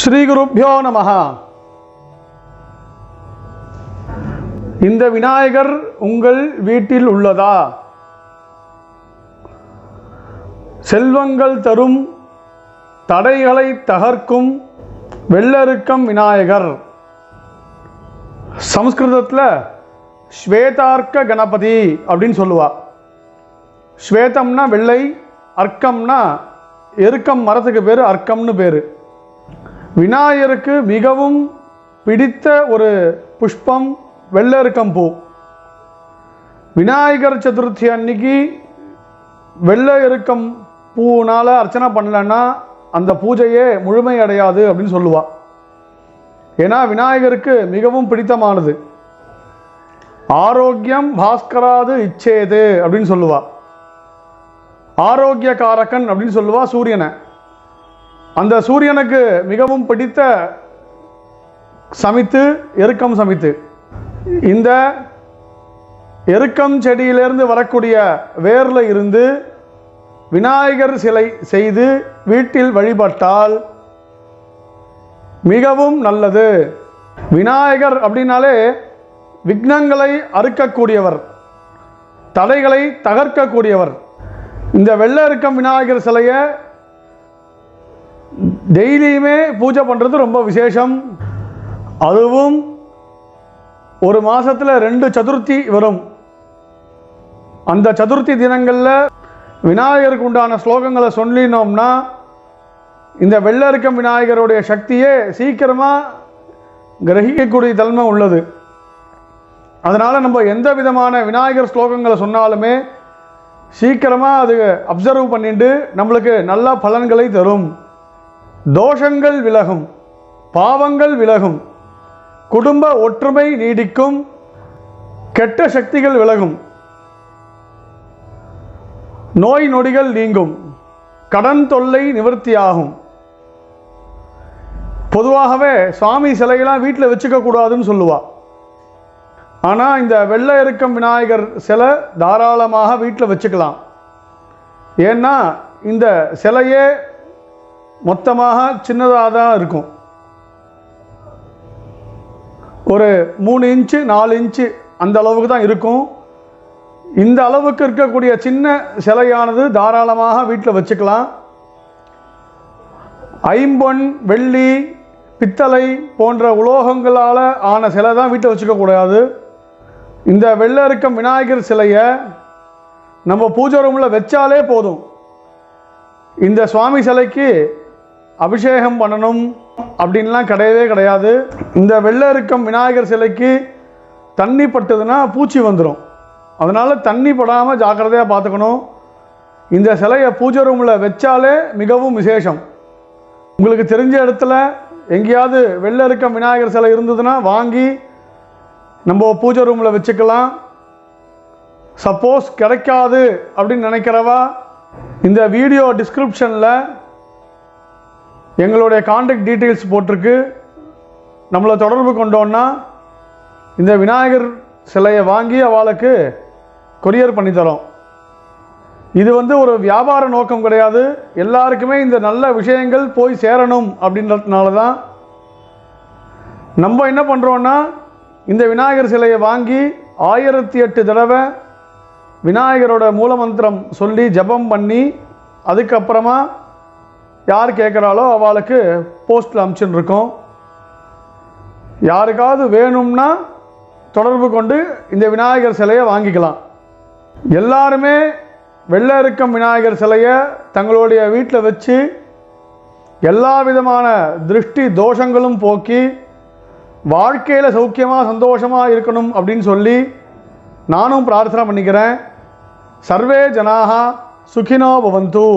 ஸ்ரீகுருப்பியோ நமகா இந்த விநாயகர் உங்கள் வீட்டில் உள்ளதா? செல்வங்கள் தரும் தடைகளை தகர்க்கும் வெள்ளருக்கம் விநாயகர். சம்ஸ்கிருதத்தில் ஸ்வேதார்க்க கணபதி அப்படின்னு சொல்லுவா. ஸ்வேதம்னா வெள்ளை அர்க்கம்னா எருக்கம் மரத்துக்கு பேர் அர்க்கம்னு பேர். விநாயகருக்கு மிகவும் பிடித்த ஒரு புஷ்பம் வெள்ளருக்கம் பூ விநாயகர் சதுர்த்தி அன்னைக்கு வெள்ளை எருக்கம் பூனால் அர்ச்சனை பண்ணலன்னா அந்த பூஜையே முழுமை அடையாது அப்படின்னு சொல்லுவாள் ஏன்னா விநாயகருக்கு மிகவும் பிடித்தமானது. ஆரோக்கியம் பாஸ்கராது இச்சேது அப்படின்னு சொல்லுவாள் ஆரோக்கிய காரகன் அப்படின்னு சொல்லுவாள் சூரியனை. அந்த சூரியனுக்கு மிகவும் பிடித்த சமித்து எருக்கம் சமித்து. இந்த எருக்கம் செடியிலிருந்து வரக்கூடிய வேரில் இருந்து விநாயகர் சிலை செய்து வீட்டில் வழிபட்டால் மிகவும் நல்லது. விநாயகர் அப்படின்னாலே விக்னங்களை அறுக்கக்கூடியவர் தடைகளை தகர்க்கக்கூடியவர். இந்த வெள்ள இருக்கம் விநாயகர் சிலையை டெய்லியுமே பூஜை பண்ணுறது ரொம்ப விசேஷம். அதுவும் ஒரு மாதத்தில் ரெண்டு சதுர்த்தி வரும். அந்த சதுர்த்தி தினங்களில் விநாயகருக்கு உண்டான ஸ்லோகங்களை சொல்லினோம்னா இந்த வெள்ளருக்கம் விநாயகருடைய சக்தியே சீக்கிரமாக கிரகிக்கக்கூடிய தன்மை உள்ளது. அதனால் நம்ம எந்த விதமான விநாயகர் ஸ்லோகங்களை சொன்னாலுமே சீக்கிரமாக அது அப்சர்வ் பண்ணிட்டு நம்மளுக்கு நல்ல பலன்களை தரும். தோஷங்கள் விலகும் பாவங்கள் விலகும் குடும்ப ஒற்றுமை நீடிக்கும் கெட்ட சக்திகள் விலகும். நோய் நொடிகள் நீங்கும் கடன் தொல்லை நிவர்த்தியாகும். பொதுவாகவே சுவாமி சிலையெல்லாம் வீட்டில் வச்சுக்க கூடாதுன்னு சொல்லுவா. ஆனால் இந்த வெள்ளை இறுக்கம் விநாயகர் சிலை தாராளமாக வீட்டில் வச்சுக்கலாம். ஏன்னா இந்த சிலையே மொத்தமாக சின்னதாக தான் இருக்கும். ஒரு மூணு இன்ச்சு நாலு இன்ச்சு அந்த அளவுக்கு தான் இருக்கும். இந்த அளவுக்கு இருக்கக்கூடிய சின்ன சிலையானது தாராளமாக வீட்டில் வச்சுக்கலாம். ஐம்பொன் வெள்ளி பித்தளை போன்ற உலோகங்களால் ஆன சிலை தான் வீட்டில் வச்சுக்கக்கூடாது இந்த வெள்ளை இருக்கம் விநாயகர் சிலையை நம்ம பூஜை ரூமில் வச்சாலே போதும். இந்த சுவாமி சிலைக்கு அபிஷேகம் பண்ணணும் அப்படின்லாம் கிடையவே கிடையாது. இந்த வெள்ளை இருக்கும் விநாயகர் சிலைக்கு தண்ணி பட்டதுன்னா பூச்சி வந்துடும் அதனால் தண்ணி படாமல் ஜாக்கிரதையாக பார்த்துக்கணும். இந்த சிலையை பூஜை ரூமில் வச்சாலே மிகவும் விசேஷம். உங்களுக்கு தெரிஞ்ச இடத்துல எங்கேயாவது வெள்ளை இருக்கம் விநாயகர் சிலை இருந்ததுன்னா வாங்கி நம்ம பூஜை ரூமில் வச்சுக்கலாம். சப்போஸ் கிடைக்காது அப்படின்னு நினைக்கிறவா இந்த வீடியோ டிஸ்கிரிப்ஷனில் எங்களுடைய காண்டாக்ட் டீட்டெயில்ஸ் போட்டிருக்கு. நம்மளை தொடர்பு கொண்டோன்னா இந்த விநாயகர் சிலையை வாங்கி அவளுக்கு கொரியர் பண்ணித்தரோம் இது வந்து ஒரு வியாபார நோக்கம் கிடையாது. எல்லாருக்குமே இந்த நல்ல விஷயங்கள் போய் சேரணும் அப்படின்றதுனால தான். நம்ம என்ன பண்ணுறோன்னா இந்த விநாயகர் சிலையை வாங்கி ஆயிரத்தி எட்டு தடவை விநாயகரோட மூலமந்திரம் சொல்லி ஜெபம் பண்ணி அதுக்கப்புறமா யார் கேட்குறாளோ அவளுக்கு போஸ்ட்டில் அனுப்பிச்சுன்னு இருக்கோம் யாருக்காவது வேணும்னா தொடர்பு கொண்டு இந்த விநாயகர் சிலையை வாங்கிக்கலாம். எல்லாருமே வெள்ளை இருக்கும் விநாயகர் சிலையை தங்களுடைய வீட்டில் வச்சு எல்லா விதமான திருஷ்டி தோஷங்களும் போக்கி வாழ்க்கையில் சௌக்கியமாக சந்தோஷமாக இருக்கணும் அப்படின்னு சொல்லி நானும் பிரார்த்தனை பண்ணிக்கிறேன். சர்வே ஜனாக சுகினோ பவந்து.